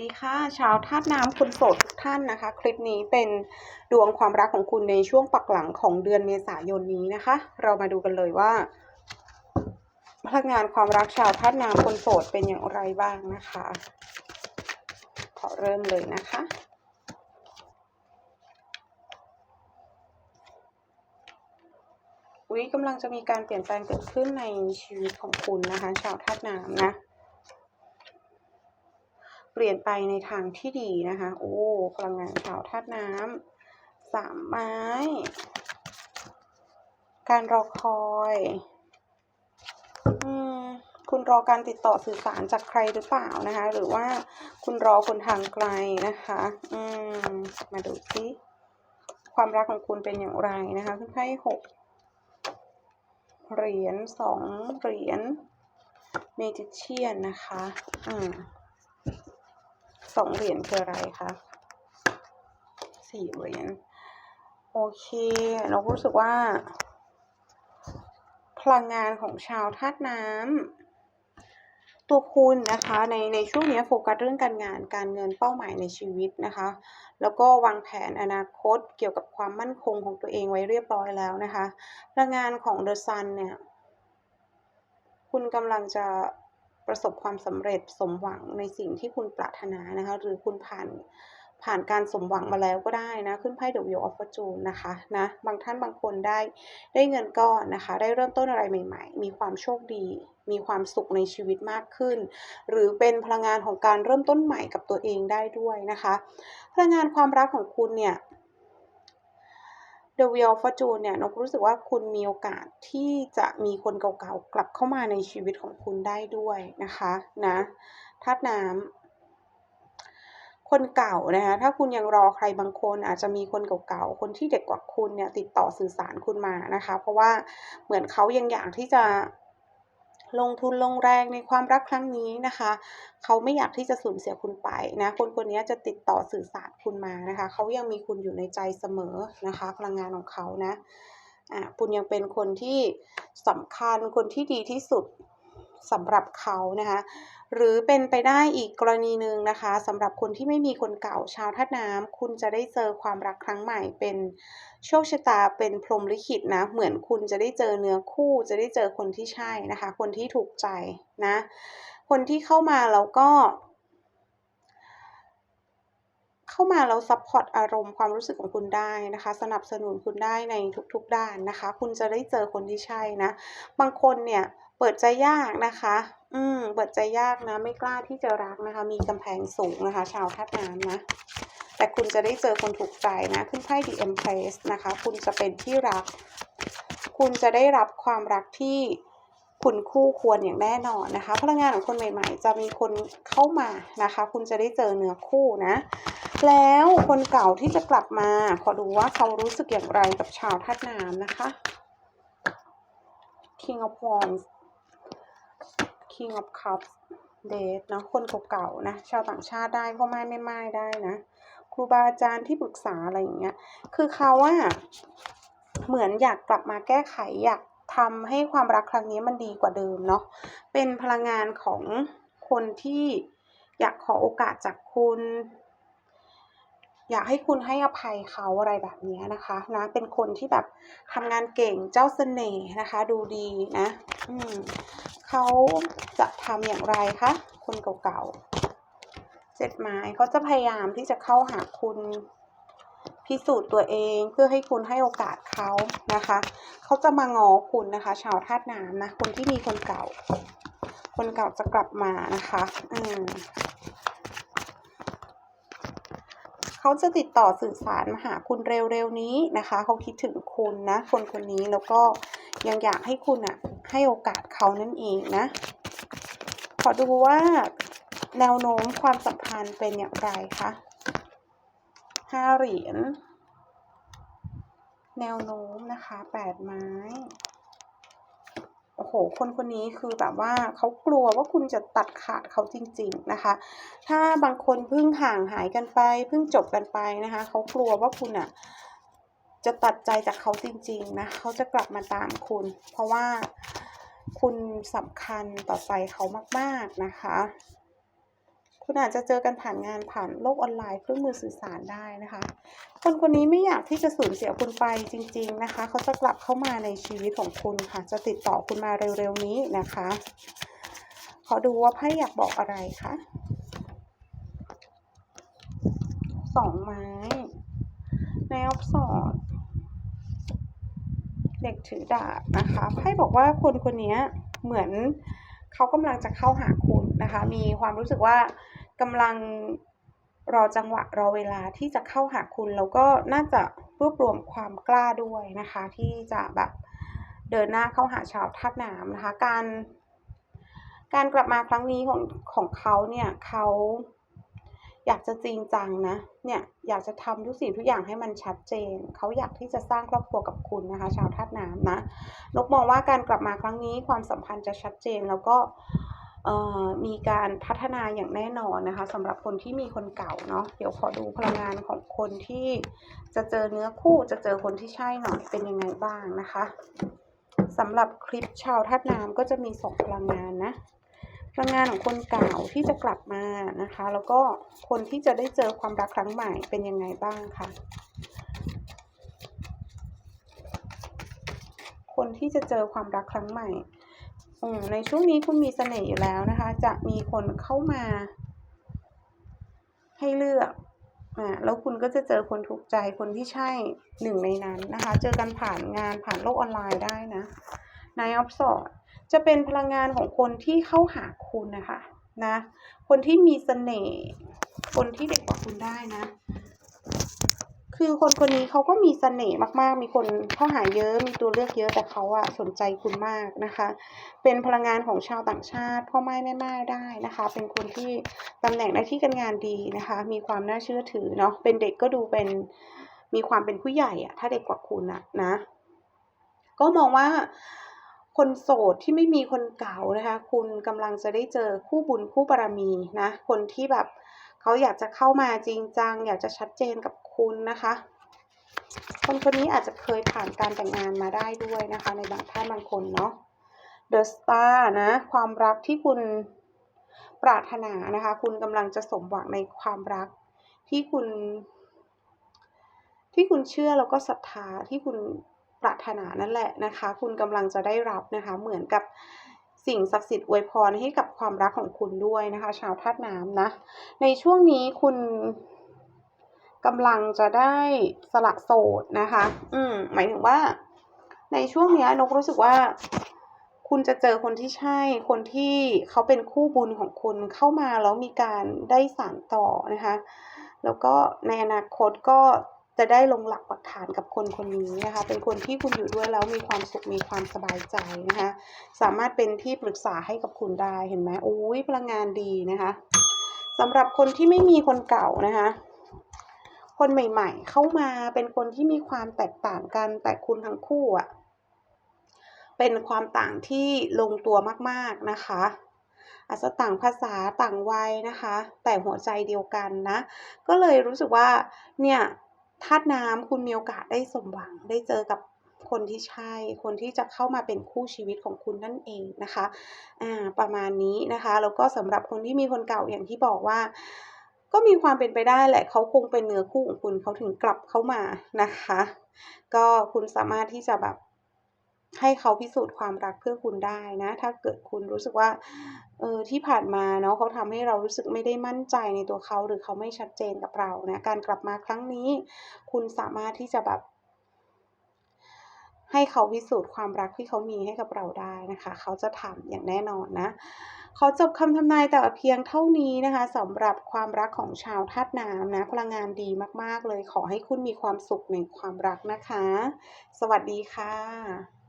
สวัสดีค่ะ ชาวธาตุน้ำคนโสดทุกท่านนะคะ คลิปนี้เป็นดวงความรักของคุณในช่วงปักหลังของเดือนเมษายนนี้นะคะ เรามาดูกันเลยว่า พลังงานความรักชาวธาตุน้ำคนโสดเป็นอย่างไรบ้างนะคะ ขอเริ่มเลยนะคะวิกำลังจะมีการเปลี่ยนแปลงเกิดขึ้นในชีวิตของคุณนะคะ ชาวธาตุน้ำนะ ปลี่ยนไปในทางที่ดีนะคะ โอ้พลังงานชาวธาตุน้ำสามไม้ การรอคอยอืมคุณรอการติดต่อสื่อสารจากใครหรือเปล่านะคะ หรือว่าคุณรอคนทางไกลนะคะ อืม มาดูซิความรักของคุณเป็นอย่างไรนะคะคุณไพ่หกเหรียญสองเหรียญเมจิเชียนนะคะ อืม องเหรียญคืออะไรคะสี่เหรียญโอเค เรารู้สึกว่า พลังงานของชาวธาตุน้ำตัวคุณนะคะ ในในช่วงนี้โฟกัสเรื่องการงานการเงินเป้าหมายในชีวิตนะคะ แล้วก็วางแผนอนาคตเกี่ยวกับความมั่นคงของตัวเองไว้เรียบร้อยแล้วนะคะ พลังงานของ The Sun เนี่ย คุณกำลังจะ ประสบความสำเร็จสมหวังในสิ่งที่คุณปรารถนานะคะ หรือคุณผ่านผ่านการสมหวังมาแล้วก็ได้นะ ขึ้นไพ่ The Wheel of Fortune นะคะนะบางท่านบางคนได้ได้เงินก้อนนะคะ ได้เริ่มต้นอะไรใหม่ ๆ มีความโชคดี มีความสุขในชีวิตมากขึ้น หรือเป็นพลังงานของการเริ่มต้นใหม่กับตัวเองได้ด้วยนะคะ พลังงานความรักของคุณเนี่ย The Wheel of Fortune เนี่ยนกรู้สึกว่าคุณมีโอกาสที่จะมีคนเก่าๆ กลับเข้ามาในชีวิตของคุณได้ด้วยนะคะนะธาตุน้ำคนเก่านะคะถ้าคุณยังรอใครบางคนอาจจะมีคนเก่าๆ คนที่เด็กกว่าคุณเนี่ยติดต่อสื่อสารคุณมานะคะ เพราะว่าเหมือนเขายังอยากที่จะ ลงทุนลงแรงในความรักครั้งนี้นะคะ เขาไม่อยากที่จะสูญเสียคุณไปนะ คนคนนี้จะติดต่อสื่อสารคุณมานะคะ เขายังมีคุณอยู่ในใจเสมอนะคะ พลังงานของเขานะอ่าคุณยังเป็นคนที่สำคัญคนที่ดีที่สุด สำหรับเขานะคะ หรือเป็นไปได้อีกกรณีหนึ่งนะคะสำหรับคนที่ไม่มีคนเก่าชาวธาตุน้ำคุณจะได้เจอความรักครั้งใหม่เป็นโชคชะตาเป็นพรหมลิขิตนะ เหมือนคุณจะได้เจอเนื้อคู่ จะได้เจอคนที่ใช่นะคะ คนที่ถูกใจนะ คนที่เข้ามาแล้วก็เข้ามาแล้วซัพพอร์ตอารมณ์ความรู้สึกของคุณได้นะคะ สนับสนุนคุณได้ในทุกๆด้านนะคะ คุณจะได้เจอคนที่ใช่นะ บางคนเนี่ย เปิดใจยากนะคะ อืม เปิดใจยากนะ ไม่กล้าที่จะรักนะคะ มีกำแพงสูงนะคะ ชาวธาตุน้ำนะ แต่คุณจะได้เจอคนถูกใจนะ ขึ้นไพ่ The Empress นะคะ คุณจะเป็นที่รัก คุณจะได้รับความรักที่คุณคู่ควรอย่างแน่นอนนะคะ พลังงานของคนใหม่ ๆ จะมีคนเข้ามานะคะ คุณจะได้เจอเนื้อคู่นะ แล้วคนเก่าที่จะกลับมา ขอดูว่าเขารู้สึกอย่างไรกับชาวธาตุน้ำนะคะ King of Wands King of Cups เดทนะคนเก่าๆนะ ชาวต่างชาติได้ก็ไม่ไม่ไม่ได้นะ ครูบาอาจารย์ที่ปรึกษาอะไรอย่างเงี้ย คือเขาอะเหมือนอยากกลับมาแก้ไขอยากทำให้ความรักครั้งนี้มันดีกว่าเดิมเนาะ เป็นพลังงานของคนที่อยากขอโอกาสจากคุณ อยากให้คุณให้อภัยเขาอะไรแบบนี้นะคะนะเป็นคนที่แบบทำงานเก่งเจ้าเสน่ห์นะคะ ดูดีนะ อืม เขาจะทำอย่างไรคะคนเก่าๆเจ็ดไม้เขาจะพยายามที่จะเข้าหาคุณพิสูจน์ตัวเองเพื่อให้คุณให้โอกาสเขานะคะ เขาจะมางอคุณนะคะ ชาวธาตุน้ำนะ คนที่มีคนเก่า คนเก่าจะกลับมานะคะ อืมเขาจะติดต่อสื่อสารมาหาคุณเร็วๆนี้นะคะ เขาคิดถึงคุณนะ คนคนนี้แล้วก็ยังอยากให้คุณอะ ให้โอกาสเขานั่นเองนะ ขอดูว่าแนวโน้มความสัมพันธ์เป็นอย่างไรคะห้าเหรียญ แนวโน้มนะคะแปดไม้ โอ้โห คนคนนี้คือแบบว่าเขากลัวว่าคุณจะตัดขาดเขาจริง ๆนะคะ ถ้าบางคนเพิ่งห่างหายกันไปเพิ่งจบกันไปนะคะ เขากลัวว่าคุณอะ จะตัดใจจากเขาจริง ๆ นะ เขาจะกลับมาตามคุณ เพราะว่าคุณสำคัญต่อใจเขามาก ๆ นะคะ คุณอาจจะเจอกันผ่านงานผ่านโลกออนไลน์เครื่องมือสื่อสารได้นะคะ คนคนนี้ไม่อยากที่จะสูญเสียคุณไปจริง ๆ นะคะ เขาจะกลับเข้ามาในชีวิตของคุณค่ะ จะติดต่อคุณมาเร็ว ๆ นี้นะคะ ขอดูว่าไพ่อยากบอกอะไรคะสองไม้ในออฟสอด เด็กถือดาบนะคะไพ่บอกว่าคนคนนี้เหมือนเขากำลังจะเข้าหาคุณนะคะ มีความรู้สึกว่ากำลังรอจังหวะรอเวลาที่จะเข้าหาคุณแล้วก็น่าจะรวบรวมความกล้าด้วยนะคะ ที่จะแบบเดินหน้าเข้าหาชาวธาตุน้ำนะคะ การ การกลับมาครั้งนี้ของของเขาเนี่ยเขา อยากจะจริงจังนะ เนี่ยอยากจะทำทุกสิ่งทุกอย่างให้มันชัดเจน เขาอยากที่จะสร้างครอบครัวกับคุณนะคะ ชาวธาตุน้ำนะ นกมองว่าการกลับมาครั้งนี้ความสัมพันธ์จะชัดเจนแล้วก็มีการพัฒนาอย่างแน่นอนนะคะสำหรับคนที่มีคนเก่าเนาะเดี๋ยวขอดูพลังงานของคนที่จะเจอเนื้อคู่จะเจอคนที่ใช่หน่อยเป็นยังไงบ้างนะคะสำหรับคลิปชาวธาตุน้ำก็จะมีสองพลังงานนะ พลังงานของคนเก่าที่จะกลับมานะคะ แล้วก็คนที่จะได้เจอความรักครั้งใหม่เป็นยังไงบ้างคะคนที่จะเจอความรักครั้งใหม่ในช่วงนี้คุณมีเสน่ห์อยู่แล้วนะคะ จะมีคนเข้ามา ให้เลือกอ่าแล้วคุณก็จะเจอคนถูกใจคนที่ใช่หนึ่งในนั้นนะคะ เจอกันผ่านงานผ่านโลกออนไลน์ได้นะนายออฟสอด จะเป็นพลังงานของคนที่เข้าหาคุณนะคะนะ คนที่มีเสน่ห์คนที่เด็กกว่าคุณได้นะ คือคนคนนี้เขาก็มีเสน่ห์มากๆ มีคนเข้าหาเยอะมีตัวเลือกเยอะแต่เขาอะสนใจคุณมากนะคะ เป็นพลังงานของชาวต่างชาติพ่อไม้แม่ไม้ได้นะคะ เป็นคนที่ตำแหน่งหน้าที่การงานดีนะคะ มีความน่าเชื่อถือเนาะเป็นเด็กก็ดูเป็นมีความเป็นผู้ใหญ่อะถ้าเด็กกว่าคุณอะนะ ก็มองว่า คนโสดที่ไม่มีคนเก่านะคะ คุณกำลังจะได้เจอคู่บุญคู่บารมีนะ คนที่แบบเขาอยากจะเข้ามาจริงจัง อยากจะชัดเจนกับคุณนะคะ คนคนนี้อาจจะเคยผ่านการแต่งงานมาได้ด้วยนะคะ ในบางท่านบางคนเนาะ The Star นะ ความรักที่คุณปรารถนานะคะ คุณกำลังจะสมหวังในความรักที่คุณ ที่คุณเชื่อแล้วก็ศรัทธาที่คุณ ปรารถนานั่นแหละนะคะ คุณกำลังจะได้รับนะคะ เหมือนกับสิ่งศักดิ์สิทธิ์อวยพรให้กับความรักของคุณด้วยนะคะ ชาวธาตุน้ำนะ ในช่วงนี้คุณกำลังจะได้สละโสดนะคะ อืม หมายถึงว่า ในช่วงนี้นกรู้สึกว่า คุณจะเจอคนที่ใช่ คนที่เขาเป็นคู่บุญของคุณเข้ามาแล้วมีการได้สานต่อนะคะ แล้วก็ในอนาคตก็ จะได้ลงหลักปักฐานกับคนคนนี้นะคะ เป็นคนที่คุณอยู่ด้วยแล้วมีความสุขมีความสบายใจนะคะ สามารถเป็นที่ปรึกษาให้กับคุณได้เห็นไหมโอ้ยพลังงานดีนะคะสำหรับคนที่ไม่มีคนเก่านะคะคนใหม่ ๆ เข้ามาเป็นคนที่มีความแตกต่างกันแต่คุณทั้งคู่อะเป็นความต่างที่ลงตัวมากๆนะคะอาจจะต่างภาษาต่างวัยนะคะ แต่หัวใจเดียวกันนะ ก็เลยรู้สึกว่าเนี่ย ธาตุน้ำคุณมีโอกาสได้สมหวังได้เจอกับคนที่ใช่ คนที่จะเข้ามาเป็นคู่ชีวิตของคุณนั่นเองนะคะ อ่า ประมาณนี้นะคะ แล้วก็สำหรับคนที่มีคนเก่าอย่างที่บอกว่า ก็มีความเป็นไปได้แหละเขาคงเป็นเนื้อคู่ของคุณเขาถึงกลับเข้ามานะคะ ก็คุณสามารถที่จะแบบให้เขาพิสูจน์ความรักเพื่อคุณได้นะ ถ้าเกิดคุณรู้สึกว่า เออที่ผ่านมาเนาะเขาทำให้เรารู้สึกไม่ได้มั่นใจในตัวเขาหรือเขาไม่ชัดเจนกับเรานะการกลับมาครั้งนี้ คุณสามารถที่จะแบบ ให้เขาพิสูจน์ความรักที่เขามีให้กับเราได้นะคะ เขาจะทำอย่างแน่นอนนะขอจบคำทำนายแต่เพียงเท่านี้นะคะสำหรับความรักของชาวธาตุน้ำนะ พลังงานดีมาก ๆ เลยขอให้คุณมีความสุขในความรักนะคะ สวัสดีค่ะ